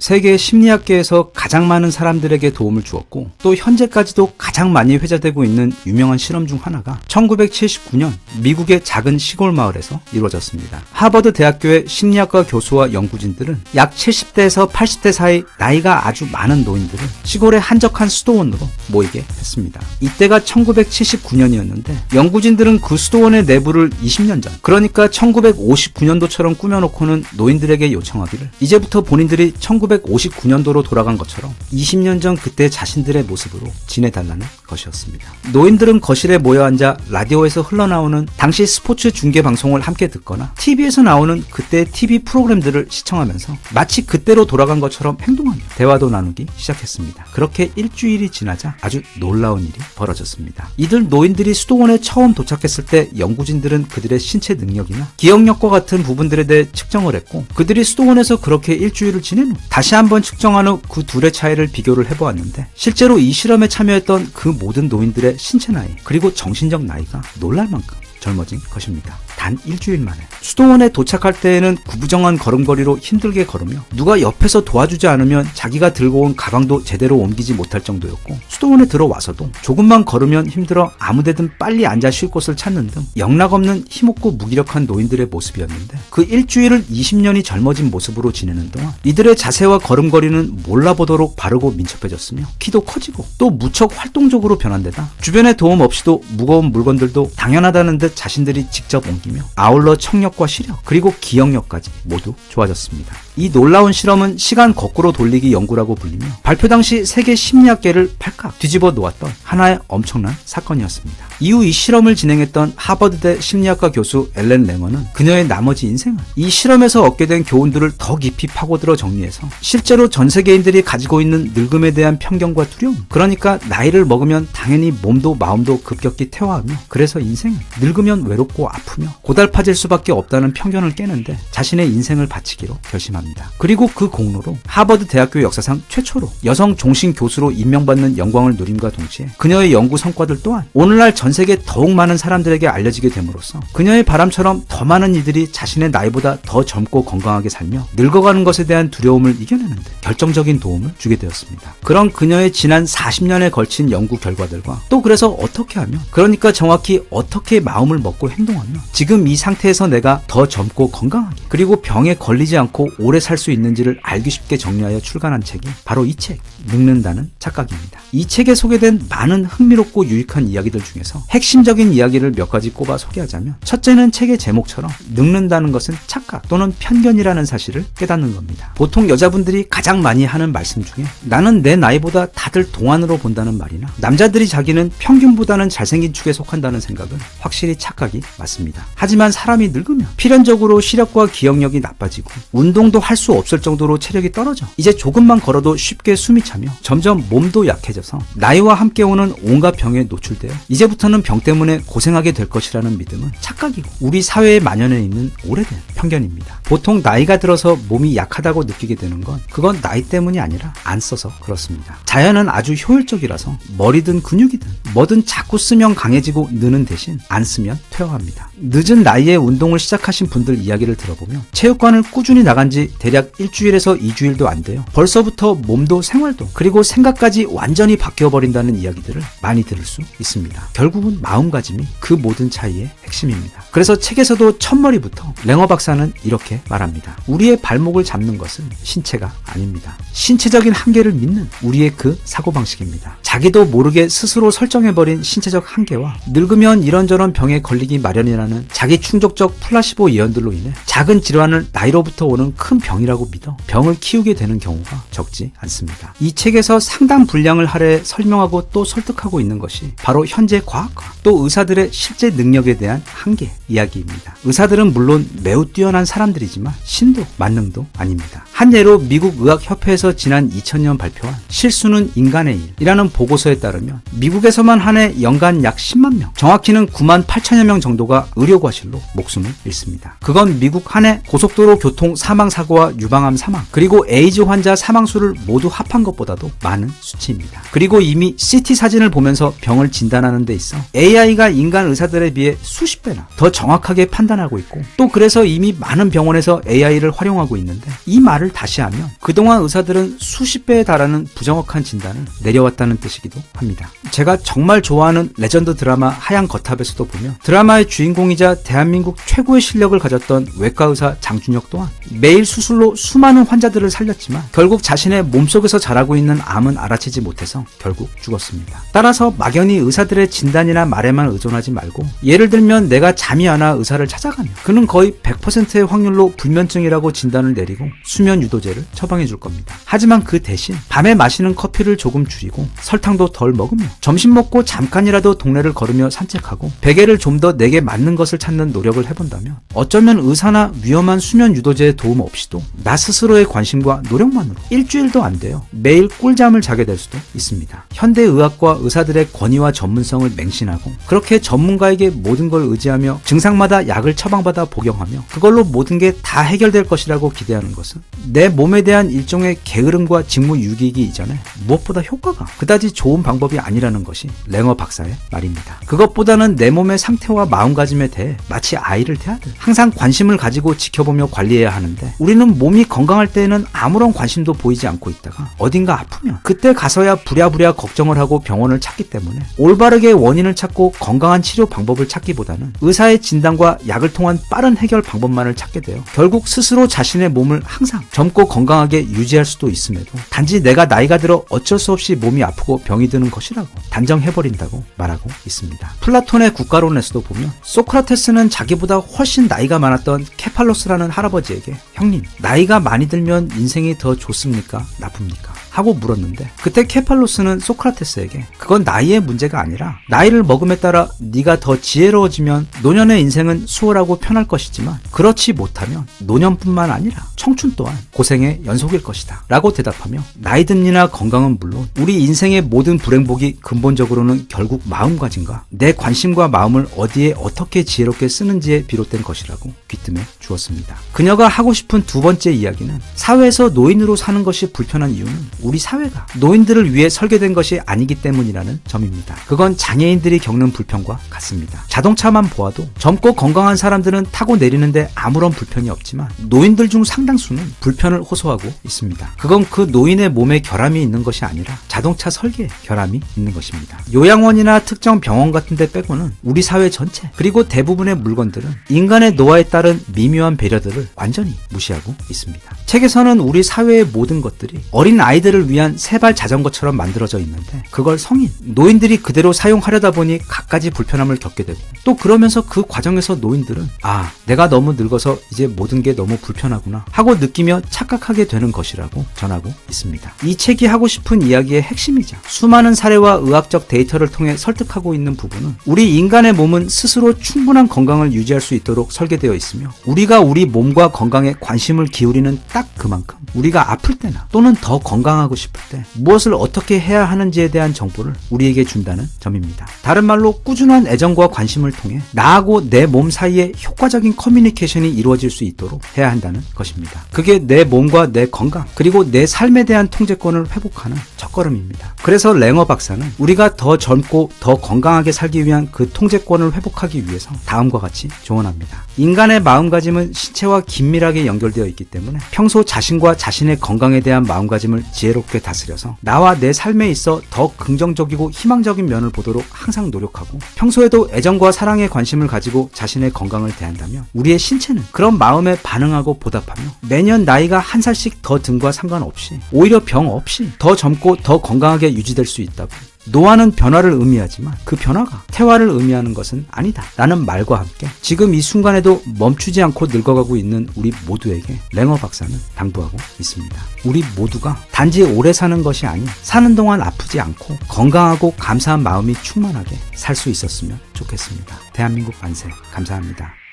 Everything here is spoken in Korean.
세계 심리학계에서 가장 많은 사람들에게 도움을 주었고 또 현재까지도 가장 많이 회자되고 있는 유명한 실험 중 하나가 1979년 미국의 작은 시골 마을에서 이루어졌습니다. 하버드 대학교의 심리학과 교수와 연구진들은 약 70대에서 80대 사이 나이가 아주 많은 노인들을 시골의 한적한 수도원으로 모이게 했습니다. 이때가 1979년이었는데 연구진들은 그 수도원의 내부를 20년 전 그러니까 1959년도처럼 꾸며놓고는 노인들에게 요청하기를 이제부터 본인들이 1959년도로 돌아간 것처럼 20년 전 그때 자신들의 모습으로 지내달라는 것이었습니다. 노인들은 거실에 모여 앉아 라디오에서 흘러나오는 당시 스포츠 중계 방송을 함께 듣거나 TV에서 나오는 그때 TV 프로그램들을 시청하면서 마치 그때로 돌아간 것처럼 행동하며 대화도 나누기 시작했습니다. 그렇게 일주일이 지나자 아주 놀라운 일이 벌어졌습니다. 이들 노인들이 수도원에 처음 도착했을 때 연구진들은 그들의 신체 능력이나 기억력과 같은 부분들에 대해 측정을 했고 그들이 수도원에서 그렇게 일주일을 지낸 후 다시 한번 측정한 후 그 둘의 차이를 비교를 해보았는데 실제로 이 실험에 참여했던 그 모든 노인들의 신체 나이 그리고 정신적 나이가 놀랄 만큼 젊어진 것입니다. 단 일주일 만에. 수도원에 도착할 때에는 구부정한 걸음걸이로 힘들게 걸으며 누가 옆에서 도와주지 않으면 자기가 들고 온 가방도 제대로 옮기지 못할 정도였고 수도원에 들어와서도 조금만 걸으면 힘들어 아무데든 빨리 앉아 쉴 곳을 찾는 등 영락없는 힘없고 무기력한 노인들의 모습이었는데 그 일주일을 20년이 젊어진 모습으로 지내는 동안 이들의 자세와 걸음걸이는 몰라보도록 바르고 민첩해졌으며 키도 커지고 또 무척 활동적으로 변한 데다 주변의 도움 없이도 무거운 물건들도 당연하다는 듯 자신들이 직접 옮기 며 아울러 청력과 시력 그리고 기억력까지 모두 좋아졌습니다. 이 놀라운 실험은 시간 거꾸로 돌리기 연구라고 불리며 발표 당시 세계 심리학계를 발칵 뒤집어 놓았던 하나의 엄청난 사건이었습니다. 이후 이 실험을 진행했던 하버드대 심리학과 교수 엘렌 랭어는 그녀의 나머지 인생을 이 실험에서 얻게 된 교훈들을 더 깊이 파고들어 정리해서 실제로 전 세계인들이 가지고 있는 늙음에 대한 편견과 두려움 그러니까 나이를 먹으면 당연히 몸도 마음도 급격히 퇴화하며 그래서 인생은 늙으면 외롭고 아프며 고달파질 수밖에 없다는 편견을 깨는데 자신의 인생을 바치기로 결심합니다. 그리고 그 공로로 하버드 대학교 역사상 최초로 여성 종신 교수로 임명받는 영광을 누림과 동시에 그녀의 연구 성과들 또한 오늘날 전 세계 더욱 많은 사람들에게 알려지게 됨으로써 그녀의 바람처럼 더 많은 이들이 자신의 나이보다 더 젊고 건강하게 살며 늙어가는 것에 대한 두려움을 이겨내는 데 결정적인 도움을 주게 되었습니다. 그런 그녀의 지난 40년에 걸친 연구 결과들과 또 그래서 어떻게 하며 그러니까 정확히 어떻게 마음을 먹고 행동하며 지금 이 상태에서 내가 더 젊고 건강하게 그리고 병에 걸리지 않고 오래 살 수 있는지를 알기 쉽게 정리하여 출간한 책이 바로 이 책, 늙는다는 착각입니다. 이 책에 소개된 많은 흥미롭고 유익한 이야기들 중에서 핵심적인 이야기를 몇 가지 꼽아 소개하자면 첫째는 책의 제목처럼 늙는다는 것은 착각 또는 편견이라는 사실을 깨닫는 겁니다. 보통 여자분들이 가장 많이 하는 말씀 중에 나는 내 나이보다 다들 동안으로 본다는 말이나 남자들이 자기는 평균보다는 잘생긴 축에 속한다는 생각은 확실히 착각이 맞습니다. 하지만 사람이 늙으면 필연적으로 시력과 기억력이 나빠지고 운동도 할 수 없을 정도로 체력이 떨어져 이제 조금만 걸어도 쉽게 숨이 차며 점점 몸도 약해져서 나이와 함께 오는 온갖 병에 노출되어 이제부터 는 병 때문에 고생하게 될 것이라는 믿음은 착각이고 우리 사회에 만연해 있는 오래된 편견입니다. 보통 나이가 들어서 몸이 약하다고 느끼게 되는 건 그건 나이 때문이 아니라 안 써서 그렇습니다. 자연은 아주 효율적이라서 머리든 근육이든 뭐든 자꾸 쓰면 강해지고 느는 대신 안 쓰면 퇴화합니다. 늦은 나이에 운동을 시작하신 분들 이야기를 들어보면 체육관을 꾸준히 나간 지 대략 일주일에서 2주일도 안 돼요. 벌써부터 몸도 생활도 그리고 생각까지 완전히 바뀌어 버린다는 이야기들을 많이 들을 수 있습니다. 결국 은 마음가짐이 그 모든 차이의 핵심입니다. 그래서 책에서도 첫머리부터 랭어 박사는 이렇게 말합니다. 우리의 발목을 잡는 것은 신체가 아닙니다. 신체적인 한계를 믿는 우리의 그 사고방식입니다. 자기도 모르게 스스로 설정해버린 신체적 한계와 늙으면 이런저런 병에 걸리기 마련이라는 자기 충족적 플라시보 예언들로 인해 작은 질환을 나이로부터 오는 큰 병이라고 믿어 병을 키우게 되는 경우가 적지 않습니다. 이 책에서 상당 분량을 할애 설명하고 또 설득하고 있는 것이 바로 현재 과학 과또 의사들의 실제 능력에 대한 한계 이야기입니다. 의사들은 물론 매우 뛰어난 사람들이지만 신도 만능도 아닙니다. 한 예로 미국 의학협회에서 지난 2000년 발표한 실수는 인간의 일이라는 보고서에 따르면 미국에서만 한 해 연간 약 10만 명, 정확히는 9만 8천여 명 정도가 의료 의료과실로 목숨을 잃습니다. 그건 미국 한 해 고속도로 교통 사망 사고와 유방암 사망 그리고 에이즈 환자 사망 수를 모두 합한 것보다도 많은 수치입니다. 그리고 이미 CT 사진을 보면서 병을 진단하는 데 있어 AI가 인간 의사들에 비해 수십 배나 더 정확하게 판단하고 있고 또 그래서 이미 많은 병원에서 AI를 활용하고 있는데 이 말을 다시 하면 그동안 의사들은 수십 배에 달하는 부정확한 진단을 내려왔다는 뜻이기도 합니다. 제가 정말 좋아하는 레전드 드라마 하얀 거탑에서도 보면 드라마의 주인공이자 대한민국 최고의 실력을 가졌던 외과 의사 장준혁 또한 매일 수술로 수많은 환자들을 살렸지만 결국 자신의 몸속에서 자라고 있는 암은 알아채지 못해서 결국 죽었습니다. 따라서 막연히 의사들의 진단 이나 말에만 의존하지 말고 예를 들면 내가 잠이 안 와 의사를 찾아가면 그는 거의 100%의 확률로 불면증이라고 진단을 내리고 수면 유도제를 처방해 줄 겁니다. 하지만 그 대신 밤에 마시는 커피를 조금 줄이고 설탕도 덜 먹으며 점심 먹고 잠깐이라도 동네를 걸으며 산책하고 베개를 좀 더 내게 맞는 것을 찾는 노력을 해본다면 어쩌면 의사나 위험한 수면 유도제의 도움 없이도 나 스스로의 관심과 노력만으로 일주일도 안 돼요. 매일 꿀잠을 자게 될 수도 있습니다. 현대의학과 의사들의 권위와 전문성을 맹 신하고 그렇게 전문가에게 모든 걸 의지하며 증상마다 약을 처방받아 복용하며 그걸로 모든 게 다 해결될 것이라고 기대하는 것은 내 몸에 대한 일종의 게으름과 직무유기이기 이전에 무엇보다 효과가 그다지 좋은 방법이 아니라는 것이 랭어 박사의 말입니다. 그것보다는 내 몸의 상태와 마음가짐에 대해 마치 아이를 대하듯 항상 관심을 가지고 지켜보며 관리해야 하는데 우리는 몸이 건강할 때에는 아무런 관심도 보이지 않고 있다가 어딘가 아프면 그때 가서야 부랴부랴 걱정을 하고 병원을 찾기 때문에 올바르게 원 인을 찾고 건강한 치료 방법을 찾기보다는 의사의 진단과 약을 통한 빠른 해결 방법만을 찾게 되어 결국 스스로 자신의 몸을 항상 젊고 건강하게 유지할 수도 있음에도 단지 내가 나이가 들어 어쩔 수 없이 몸이 아프고 병이 드는 것이라고 단정해버린다고 말하고 있습니다. 플라톤의 국가론에서도 보면 소크라테스는 자기보다 훨씬 나이가 많았던 케팔로스라는 할아버지에게 형님 나이가 많이 들면 인생이 더 좋습니까? 나쁩니까 하고 물었는데 그때 케팔로스는 소크라테스에게 그건 나이의 문제가 아니라 나이를 먹음에 따라 네가 더 지혜로워지면 노년의 인생은 수월하고 편할 것이지만 그렇지 못하면 노년뿐만 아니라 청춘 또한 고생의 연속일 것이다 라고 대답하며 나이 듦이나 건강은 물론 우리 인생의 모든 불행복이 근본적으로는 결국 마음가짐과 내 관심과 마음을 어디에 어떻게 지혜롭게 쓰는지에 비롯된 것이라고 귀뜸해 주었습니다. 그녀가 하고 싶은 두 번째 이야기는 사회에서 노인으로 사는 것이 불편한 이유는 우리 사회가 노인들을 위해 설계된 것이 아니기 때문이라는 점입니다. 그건 장애인들이 겪는 불편과 같습니다. 자동차만 보아도 젊고 건강한 사람들은 타고 내리는데 아무런 불편이 없지만 노인들 중 상당수는 불편을 호소하고 있습니다. 그건 그 노인의 몸에 결함이 있는 것이 아니라 자동차 설계에 결함이 있는 것입니다. 요양원이나 특정 병원 같은 데 빼고는 우리 사회 전체 그리고 대부분의 물건들은 인간의 노화에 따른 미묘한 배려들을 완전히 무시하고 있습니다. 책에서는 우리 사회의 모든 것들이 어린 아이들 을 위한 세발 자전거처럼 만들어져 있는데 그걸 성인, 노인들이 그대로 사용하려다 보니 갖가지 불편함을 겪게 되고 또 그러면서 그 과정에서 노인들은 아, 내가 너무 늙어서 이제 모든 게 너무 불편하구나 하고 느끼며 착각하게 되는 것이라고 전하고 있습니다. 이 책이 하고 싶은 이야기의 핵심이자 수많은 사례와 의학적 데이터를 통해 설득하고 있는 부분은 우리 인간의 몸은 스스로 충분한 건강을 유지할 수 있도록 설계되어 있으며 우리가 우리 몸과 건강에 관심을 기울이는 딱 그만큼 우리가 아플 때나 또는 더 건강 하고 싶을 때 무엇을 어떻게 해야 하는지에 대한 정보를 우리에게 준다는 점입니다. 다른 말로 꾸준한 애정과 관심을 통해 나하고 내 몸 사이에 효과적인 커뮤니케이션이 이루어질 수 있도록 해야 한다는 것입니다. 그게 내 몸과 내 건강 그리고 내 삶에 대한 통제권을 회복하는 첫걸음입니다. 그래서 랭어 박사는 우리가 더 젊고 더 건강하게 살기 위한 그 통제권을 회복하기 위해서 다음과 같이 조언합니다. 인간의 마음가짐은 신체와 긴밀하게 연결되어 있기 때문에 평소 자신과 자신의 건강에 대한 마음가짐을 지혜 롭게 다스려서 나와 내 삶에 있어 더 긍정적이고 희망적인 면을 보도록 항상 노력하고 평소에도 애정과 사랑에 관심을 가지고 자신의 건강을 대한다면 우리의 신체는 그런 마음에 반응하고 보답하며 매년 나이가 한 살씩 더 든과 상관없이 오히려 병 없이 더 젊고 더 건강하게 유지될 수 있다고 노화는 변화를 의미하지만 그 변화가 퇴화를 의미하는 것은 아니다. 라는 말과 함께 지금 이 순간에도 멈추지 않고 늙어가고 있는 우리 모두에게 랭어 박사는 당부하고 있습니다. 우리 모두가 단지 오래 사는 것이 아닌 사는 동안 아프지 않고 건강하고 감사한 마음이 충만하게 살 수 있었으면 좋겠습니다. 대한민국 만세. 감사합니다.